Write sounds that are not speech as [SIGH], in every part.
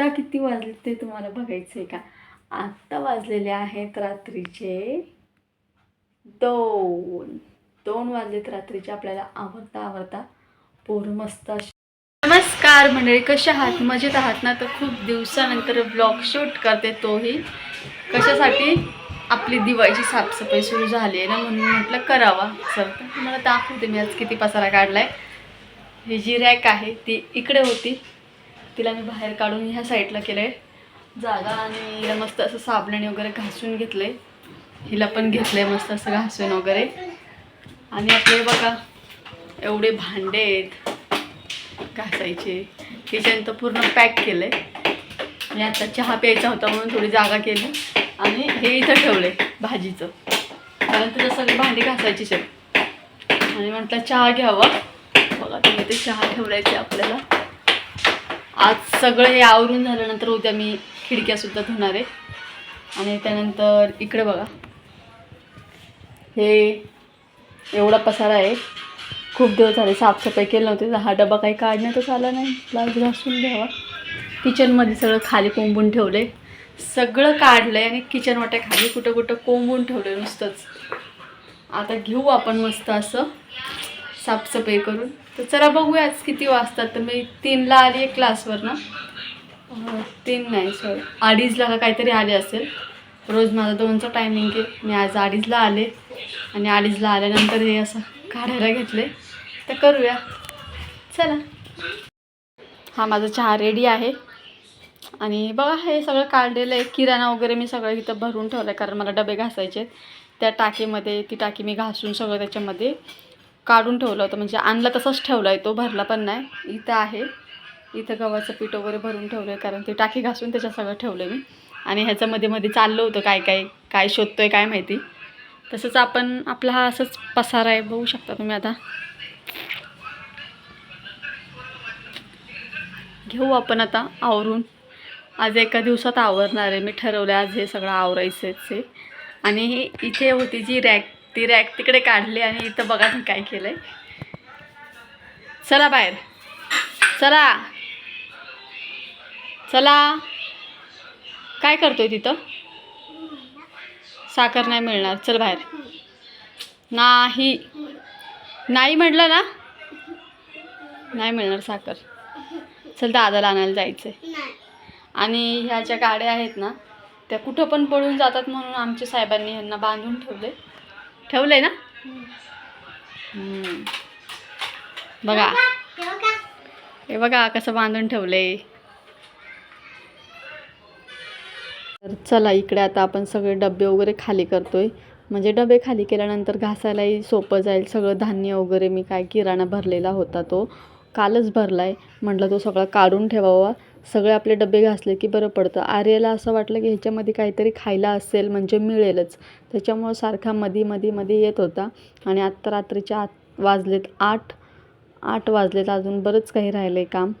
आत्ता किती वाजले ते तुम्हाला बघायचं आहे का? आत्ता वाजलेले आहेत रात्रीचे दोन. दोन वाजलेत रात्रीचे आपल्याला आवडता आवडता पोरं मस्त अशी नमस्कार मंडळी कशा आहात? मजेत आहात ना? तर खूप दिवसानंतर ब्लॉग शूट करते तोही. कशासाठी? आपली दिवाळीची साफसफाई सुरू झाली आहे ना म्हणून म्हटलं करावा. सर तर तुम्हाला दाखवते मी आज किती पसारा आहे ही जी रॅक आहे ती इकडे होती. तिला मी बाहेर काढून ह्या साईडला केलं आहे जागा आणि हिला मस्त असं साबणाने वगैरे घासून घेतलं आहे हिला पण घेतलं आहे मस्त असं घासून वगैरे. आणि आपले बघा एवढे भांडे आहेत. घासायचे. किचन तर पूर्ण पॅक केलं आहे मी आता चहा प्यायचा होता म्हणून थोडी जागा केली. आणि हे इथं ठेवलं आहे भाजीचं. कारण तुझ्या सगळी भांडी घासायचीच आहेत. आणि म्हटलं चहा घ्यावा. बघा तुम्ही ते चहा ठेवलायचे आपल्याला. आज सगळं हे आवरून झाल्यानंतर उद्या मी खिडक्यासुद्धा धुणार आहे. आणि त्यानंतर इकडे बघा. हे एवढा पसारा आहे. खूप दिवस झाले साफसफाई केली नव्हती हा डबा काही काढण्यातच आला नाही. लाज घासून घ्यावा. किचनमध्ये सगळं खाली कोंबून ठेवले सगळं काढलं आहे आणि किचन वाट्या खाली कुठं कुठं कोंबून ठेवलं नुसतंच. आता घेऊ आपण मस्त असं. साफसफाई करून. तर चला बघूया आज किती वाजतात. तर मी तीनला आली आहे क्लासवर ना. तीन नाही सॉरी अडीचला का काहीतरी आले असेल. रोज माझा दोनचा टायमिंग आहे. मी आज अडीचला आले. आणि अडीचला आल्यानंतर हे असं काढायला घेतले तर करूया. चला. हा माझा चहा रेडी आहे. आणि बघा हे सगळं काढलेलं आहे. किराणा वगैरे मी सगळं इथं भरून ठेवलं आहे कारण मला डबे घासायचे आहेत. त्या टाकीमध्ये ती टाकी मी घासून सगळं त्याच्यामध्ये काढून ठेवलं होतं. म्हणजे आणला तसाच ठेवला आहे तो भरला पण नाही. इथं आहे. इथं गव्हाचं पीठ वगैरे भरून ठेवलं आहे कारण ते टाकी घासून त्याच्या सगळं ठेवलं मी. आणि ह्याच्यामध्ये मध्ये मध्ये चाललं होतं काय काय काय शोधतोय काय माहिती. तसंच आपण आपला हा असंच पसारा आहे बघू शकता तुम्ही आता. घेऊ आपण आता आवरून. आज एका दिवसात आवरणार आहे मी ठरवलं आज हे सगळं आवरायचंच आहे. आणि इथे होती जी रॅक ती रॅक तिकडे काढली आणि इथं बघा मी काय केलं आहे चला बाहेर. चला. चला. काय करतोय तिथं? साखर नाही मिळणार. चल बाहेर. नाही. नाही म्हटलं ना? नाही मिळणार साखर. चल दादाला आणायला जायचं आहे आणि ह्या ज्या गाड्या आहेत ना त्या कुठं पण पळून जातात म्हणून आमच्या साहेबांनी ह्यांना बांधून ठेवले ठेवले ना? हम्म. बघा. हे बघा. कसं बांधून ठेवले तर चला इकडे आता आपण सगळे डबे वगैरे खाली करतोय. म्हणजे डबे खाली केल्यानंतर घासायलाही सोपं जाईल. सगळं धान्य वगैरे मी काय किराणा भरलेला होता तो. कालच भरला आहे म्हटलं तो सगळा काढून ठेवावा. सगळे आपले डबे घासले की बरं पडतं. आर्याला असं वाटलं की ह्याच्यामध्ये काहीतरी खायला असेल म्हणजे मिळेलच. त्याच्यामुळं सारखा मधी मधी मध्ये येत होता. आणि आत्ता रात्रीच्या आत वाजलेत आठ आठ वाजलेत. अजून बरंच काही राहिलं आहे काम.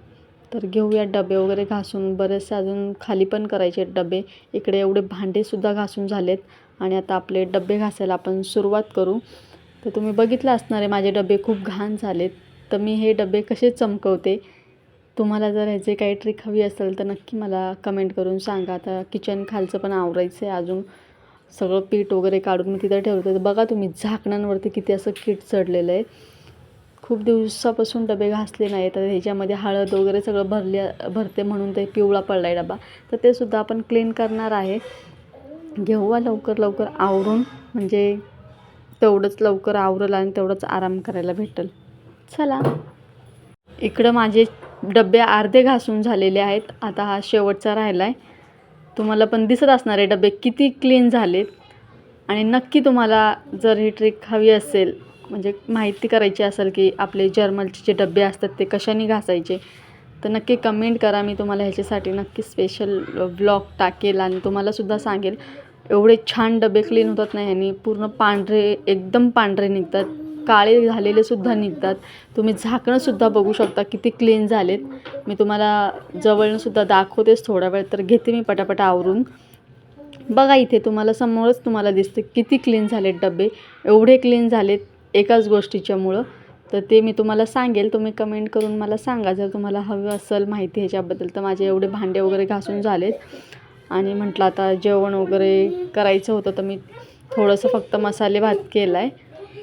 तर घेऊया डबे वगैरे घासून. बरेचसे अजून खाली पण करायचे डबे. इकडे एवढे भांडेसुद्धा घासून झालेत. आणि आता आपले डबे घासायला आपण सुरुवात करू. तर तुम्ही बघितलं असणार आहे माझे डबे खूप घाण झालेत. तर मी हे डबे कसे चमकवते? तुम्हाला जर ह्याचे काही ट्रिक हवी असेल तर नक्की मला कमेंट करून सांगा. आता किचन खालचं पण आवरायचं आहे अजून. सगळं पीठ वगैरे काढून मी तिथं ठेवते. तर बघा तुम्ही झाकणांवरती किती असं कीट चढलेलं आहे. खूप दिवसापासून डबे घासले नाही तर ह्याच्यामध्ये हळद वगैरे सगळं भरले भरते म्हणून ते पिवळा पडला आहे डबा. तर ते सुद्धा आपण क्लीन करणार आहे. घेऊया लवकर लवकर आवरून. म्हणजे तेवढंच लवकर आवरलं आणि तेवढंच आराम करायला भेटेल. चला. इकडं माझे डबे अर्धे घासून झालेले आहेत. आता हा शेवटचा राहिला आहे तुम्हाला पण दिसत असणार आहे डबे किती क्लीन झालेत. आणि नक्की तुम्हाला जर ही ट्रिक हवी असेल म्हणजे माहिती करायची असेल की आपले जर्मलचे जे डबे असतात ते कशाने घासायचे तर नक्की कमेंट करा. मी तुम्हाला ह्याच्यासाठी नक्की स्पेशल ब्लॉग टाकेल आणि तुम्हालासुद्धा सांगेल. एवढे छान डबे क्लीन होतात ना ह्यानी पूर्ण पांढरे एकदम पांढरे निघतात. काळे झालेले सुद्धा निघतात. तुम्ही झाकणंसुद्धा बघू शकता किती क्लीन झालेत. मी तुम्हाला जवळनंसुद्धा दाखवतेच थोडा वेळ तर घेते मी पटापट आवरून. बघा इथे तुम्हाला समोरच तुम्हाला दिसते किती क्लीन झालेत डबे. एवढे क्लीन झालेत एकाच गोष्टीच्यामुळं. तर ते मी तुम्हाला सांगेल. तुम्ही कमेंट करून मला सांगा. जर तुम्हाला हवं असेल माहिती ह्याच्याबद्दल तर माझे एवढे भांडे वगैरे घासून झालेत. आणि म्हटलं आता जेवण वगैरे करायचं होतं तर मी थोडंसं फक्त मसाले भात केला आहे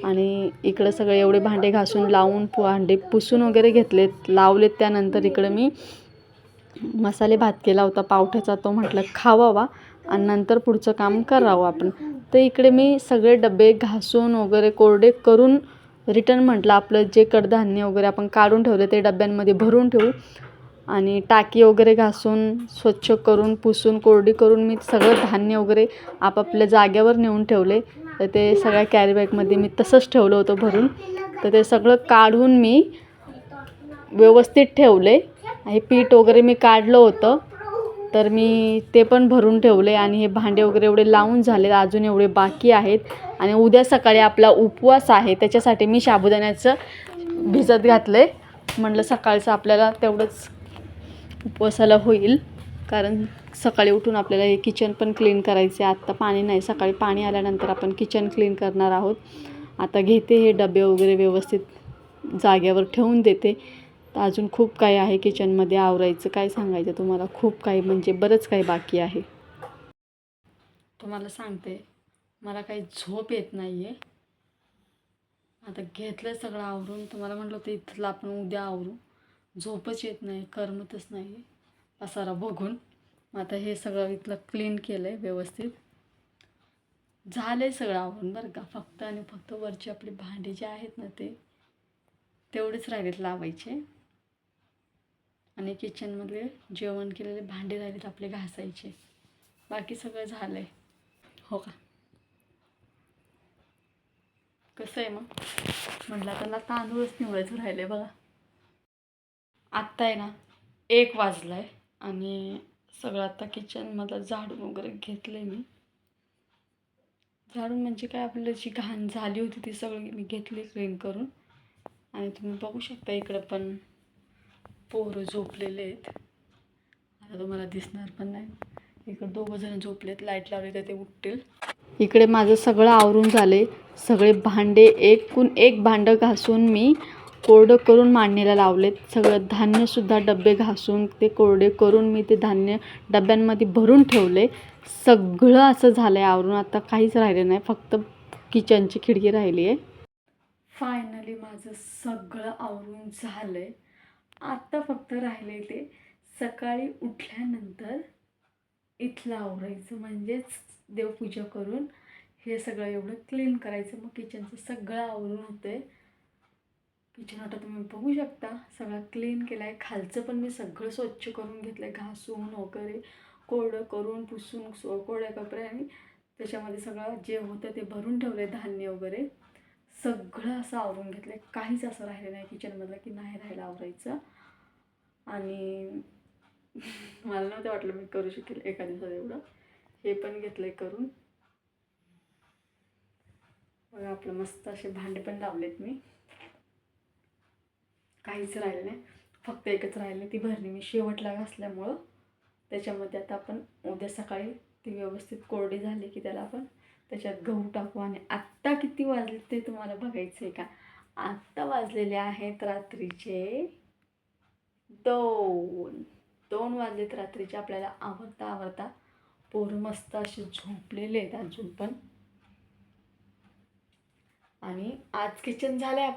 आणि इकडं सगळे एवढे भांडे घासून लावून भांडे पुसून वगैरे घेतलेत. लावलेत त्यानंतर इकडं मी मसाले भात केला होता पावठ्याचा तो म्हटलं खावावा आणि नंतर पुढचं काम करावं आपण. तर इकडे मी सगळे डबे घासून वगैरे कोरडे करून रिटर्न म्हटलं आपलं जे कडधान्य वगैरे आपण काढून ठेवले ते डब्यांमध्ये भरून ठेवू. आणि टाकी वगैरे घासून स्वच्छ करून पुसून कोरडी करून मी सगळं धान्य वगैरे आपापल्या जाग्यावर नेऊन ठेवले. तर ते सगळ्या कॅरीबॅगमध्ये मी तसंच ठेवलं होतं भरून. तर ते सगळं काढून मी व्यवस्थित ठेवले. हे पीठ वगैरे मी काढलं होतं. तर मी ते पण भरून ठेवले आणि हे भांडे वगैरे एवढे लावून झाले अजून एवढे बाकी आहेत. आणि उद्या सकाळी आपला उपवास आहे. त्याच्यासाठी मी साबुदाण्याचं भिजत घातलं आहे म्हटलं सकाळचं आपल्याला तेवढंच उपवासाला होईल. कारण सकाळी उठून आपल्याला हे किचन पण क्लीन करायचे आत्ता पाणी नाही. सकाळी पाणी आल्यानंतर आपण किचन क्लीन करणार आहोत. आता घेते हे डबे वगैरे व्यवस्थित जाग्यावर ठेवून देते. तर अजून खूप काही आहे किचनमध्ये आवरायचं काय सांगायचं तुम्हाला? खूप काही म्हणजे बरंच काही बाकी आहे. तुम्हाला सांगते. मला काही झोप येत नाही आहे आता घेतलं सगळं आवरून. तुम्हाला म्हटलं होतं इथलं आपण उद्या आवरू. झोपच येत नाही. करमतच नाही पसारा बघून. मग आता हे सगळं इथलं क्लीन केलं आहे व्यवस्थित. झालं आहे सगळं आवरून बरं का. फक्त आणि फक्त वरची आपली भांडी जे आहेत ना ते तेवढेच राहिलेत लावायचे. आणि किचनमधले जेवण केलेले भांडे राहिलेत आपले घासायचे. बाकी सगळं झालं आहे हो का? कसं आहे मग? म्हटलं त्याला तांदूळच निवडायचं राहिलं आहे बघा. आत्ता आहे ना एक वाजला आहे आणि सगळं आता किचनमधलं झाडून वगैरे घेतले मी. झाडून म्हणजे काय आपलं जी घाण झाली होती ती सगळी मी घेतली क्लीन करून. आणि तुम्ही बघू शकता इकडं पण पोरं झोपलेले आहेत. आता तुम्हाला दिसणार पण नाही. इकडं दोघं जण झोपलेत लाइट लावली तर ते उठतील. इकडे माझं सगळं आवरून झाले सगळे भांडे एकूण एक भांडं घासून मी कोरडं करून मांडणीला लावलेत. सगळं धान्यसुद्धा डबे घासून ते कोरडे करून मी ते धान्य डब्यांमध्ये भरून ठेवले. सगळं असं झालं आहे आवरून. आता काहीच राहिलं नाही. फक्त किचनची खिडकी राहिली आहे. फायनली माझं सगळं आवरून झालं आहे आत्ता फक्त राहिले ते सकाळी उठल्यानंतर इथलं आवरायचं. म्हणजेच देवपूजा करून हे सगळं एवढं क्लीन करायचं. मग किचनचं सगळं आवरून होतं आहे किचन आता तुम्ही बघू शकता सगळं क्लीन केलं आहे खालचं पण मी सगळं स्वच्छ करून घेतलं आहे घासून वगैरे कोरडं करून पुसून सो कोरड्या कपड्याने त्याच्यामध्ये सगळं जे होतं ते भरून ठेवलं आहे धान्य वगैरे. सगळं असं आवरून घेतलं आहे काहीच असं राहिलं नाही किचनमधलं की नाही राहिलं आवरायचं. आणि [LAUGHS] मला नव्हतं वाटलं मी करू शकेल एका दिवसात एवढं. हे पण घेतलं आहे करून. बघा आपलं मस्त असे भांडे पण लावलेत मी. काहीच राहिलं नाही. फक्त एकच राहिले ती भरणी मी शेवटला घासल्यामुळं त्याच्यामध्ये आता आपण उद्या सकाळी ती व्यवस्थित कोरडी झाली की त्याला आपण त्याच्यात गहू टाकू आणि आत्ता किती वाजले ते तुम्हाला बघायचं आहे का? आत्ता वाजलेले आहेत रात्रीचे दोन. दोन वाजलेत रात्रीचे. आपल्याला आवडता आवडता पोरं मस्त असे झोपलेले आहेत अजून पण. आणि आज किचन झालं आहे